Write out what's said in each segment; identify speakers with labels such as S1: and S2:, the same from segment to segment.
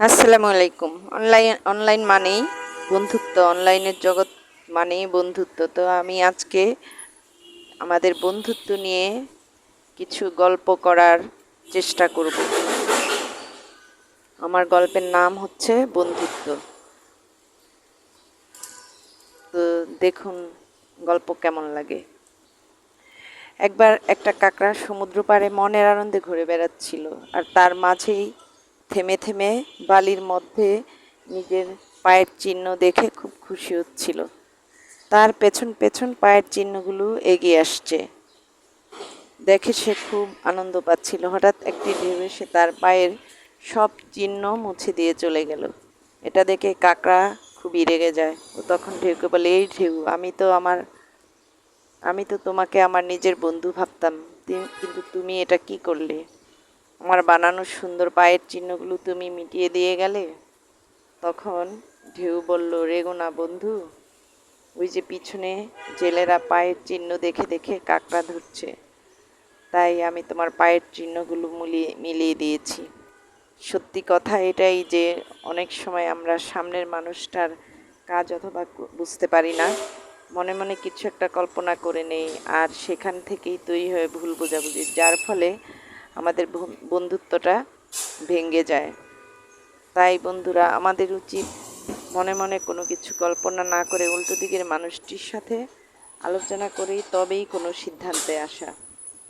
S1: আসসালামু আলাইকুম। Online online মানেই বন্ধুত্ব, অনলাইনের জগৎ মানেই বন্ধুত্ব। তো আমি আজকে আমাদের বন্ধুত্ব নিয়ে কিছু গল্প করার চেষ্টা করব। আমার গল্পের নাম হচ্ছে বন্ধুত্ব। তো দেখুন গল্প কেমন লাগে। একবার একটা কাকড়া সমুদ্র পাড়ে মনের আনন্দে ঘুরে বেড়াচ্ছিল, আর তার মাঝেই থেমে থেমে বালির মধ্যে নিজের পায়ের চিহ্ন দেখে খুব খুশি হচ্ছিল। তার পেছন পেছন পায়ের চিহ্নগুলো এগিয়ে আসছে। দেখে সে খুব আনন্দ পাচ্ছিল। হঠাৎ একটি ঢেউ সে তার পায়ের সব চিহ্ন মুছে দিয়ে চলে গেল। এটা দেখে কাকড়া খুবই রেগে যায়। ও তখন ঢেউকে বলে, এই ঢেউ, আমি তো আমার, আমি তো তোমাকে আমার নিজের বন্ধু ভাবতাম। কিন্তু তুমি এটা কি করলে? আমার বানানো সুন্দর পায়ের চিহ্নগুলো তুমি মিটিয়ে দিয়ে গেলে? তখন ঢেউ বলল রেগো না বন্ধু, ওই যে পিছনে জেলেরা পায়ের চিহ্ন দেখে দেখে কাকড়া ধরছে। তাই আমি তোমার পায়ের চিহ্নগুলো মিলিয়ে মিলিয়ে দিয়েছি। সত্যি কথা এটাই যে অনেক সময় আমরা সামনের মানুষটার কাজ অথবা বুঝতে পারি না। মনে মনে কিছু একটা কল্পনা করে নেই, আর সেখান থেকেই তৈরি হয়ে ভুল বোঝাবুঝি। যার ফলে আমাদের বন্ধুত্বটা ভেঙে যায়। তাই বন্ধুরা, আমাদের উচিত মনে মনে কোনো কিছু কল্পনা না করে উল্টো দিকের মানুষটির সাথে আলোচনা করেই তবেই কোনো সিদ্ধান্তে আসা।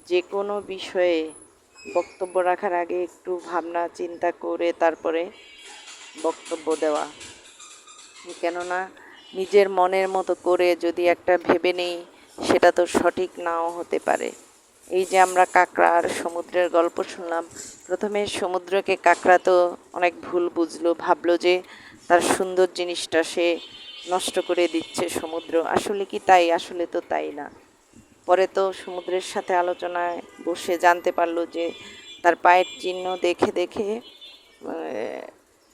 S1: যে কোনো বিষয়ে বক্তব্য রাখার আগে একটু ভাবনা, চিন্তা করে তারপরে বক্তব্য দেওয়া। কেননা, নিজের মনের মতো করে যদি একটা ভেবে নেই, সেটা তো সঠিক নাও হতে পারে। এই যে আমরা কাঁকড়া আর সমুদ্রের গল্প শুনলাম, প্রথমে সমুদ্রকে কাঁকড়া তো অনেক ভুল বুঝলো, ভাবলো যে তার সুন্দর জিনিসটা সে নষ্ট করে দিচ্ছে সমুদ্র। আসলে কি তাই? আসলে তো তাই না। পরে তো সমুদ্রের সাথে আলোচনায় বসে জানতে পারল যে তার পায়ের চিহ্ন দেখে দেখে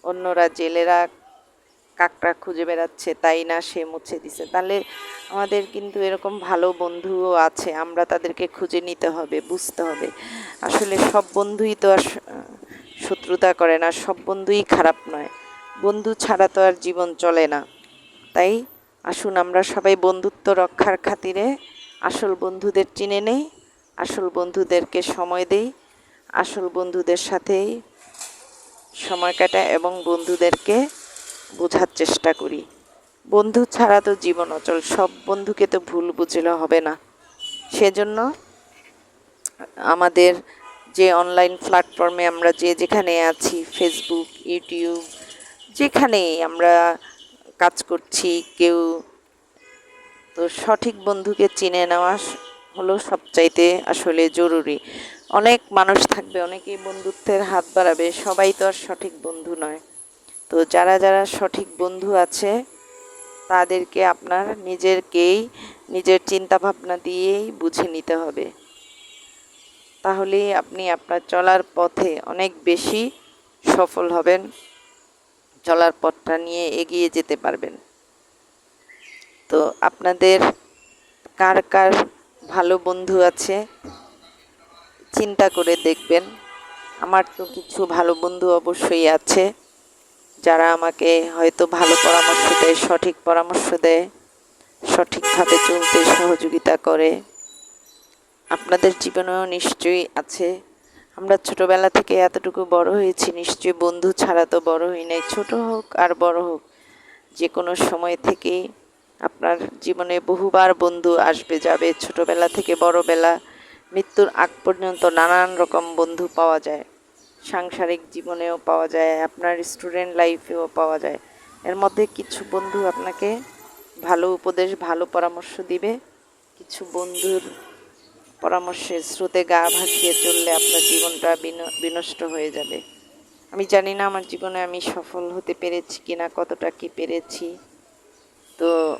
S1: অন্যরা জেলেরা কাকড়া খুঁজে বেড়াচ্ছে, তাই না সে মুছে দিছে। তাহলে আমাদের কিন্তু এরকম ভালো বন্ধুও আছে, আমরা তাদেরকে খুঁজে নিতে হবে, বুঝতে হবে। আসলে সব বন্ধুই তো আর শত্রুতা করে না, সব বন্ধুই খারাপ নয়। বন্ধু ছাড়া তো আর জীবন চলে না। তাই আসুন আমরা সবাই বন্ধুত্ব রক্ষার খাতিরে আসল বন্ধুদের চিনে নেই, আসল বন্ধুদেরকে সময় দেই, আসল বন্ধুদের সাথেই সময় কাটাই এবং বন্ধুদেরকে বোঝার চেষ্টা করি। বন্ধু ছাড়া তো জীবন অচল, সব বন্ধুকে তো ভুল বুঝলে হবে না। সেজন্য আমাদের যে অনলাইন প্ল্যাটফর্মে আমরা যে যেখানে আছি ফেসবুক ইউটিউব যেখানেই আমরা কাজ করছি, কেউ তো সঠিক বন্ধুকে চিনে নেওয়া হলো সবচাইতে আসলে জরুরি। অনেক মানুষ থাকবে, অনেকেই বন্ধুত্বের হাত বাড়াবে, সবাই তো আর সঠিক বন্ধু নয়। তো যারা যারা সঠিক বন্ধু আছে, তাদেরকে আপনার নিজেরকেই, নিজের চিন্তা ভাবনা দিয়েই বুঝে নিতে হবে। তাহলেই আপনি আপনার চলার পথে অনেক বেশি সফল হবেন, চলার পথটা নিয়ে এগিয়ে যেতে পারবেন। তো আপনাদের কার কার ভালো বন্ধু আছে, চিন্তা করে দেখবেন। আমার তো কিছু ভালো বন্ধু অবশ্যই আছে। যারা আমাকে হয়তো ভালো পরামর্শ দেয়, সঠিক পরামর্শ দেয়, সঠিকভাবে চলতে সহযোগিতা করে, আপনাদের জীবনেও নিশ্চয়ই আছে। আমরা ছোটবেলা থেকে এতটুকু বড় হয়েছি, নিশ্চয়ই বন্ধু ছাড়া তো বড় হই নাই। ছোট হোক আর বড় হোক যে কোনো সময় থেকেই আপনার জীবনে বহুবার বন্ধু আসবে, যাবে। ছোটবেলা থেকে বড়বেলা মৃত্যুর আগ পর্যন্ত নানান রকম বন্ধু পাওয়া যায়। সাংসারিক জীবনেও পাওয়া যায়, আপনার স্টুডেন্ট লাইফেও পাওয়া যায়। এর মধ্যে কিছু বন্ধু আপনাকে ভালো উপদেশ, ভালো পরামর্শ দিবে। কিছু বন্ধুর পরামর্শে স্রোতে গা ভাসিয়ে চললে আপনার জীবনটা বিন- বিনষ্ট হয়ে যাবে। আমি জানি না আমার জীবনে আমি সফল হতে পেরেছি কিনা, কতটা কি পেরেছি। তো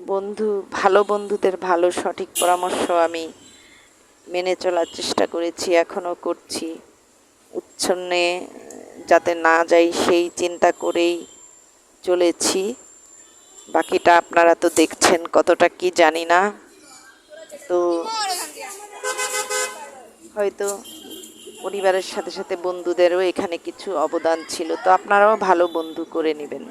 S1: বন্ধু, ভালো বন্ধুদের ভালো সঠিক পরামর্শ আমি মেনে চলার চেষ্টা করেছি, এখনও করছি। উচ্ছন্নে যাতে না যাই সেই চিন্তা করেই চলেছি। বাকিটা আপনারা তো দেখছেন, কতটা কি জানি না। তো হয়তো পরিবারের সাথে সাথে বন্ধুদেরও এখানে কিছু অবদান ছিল, তো আপনারাও ভালো বন্ধু করে নেবেন।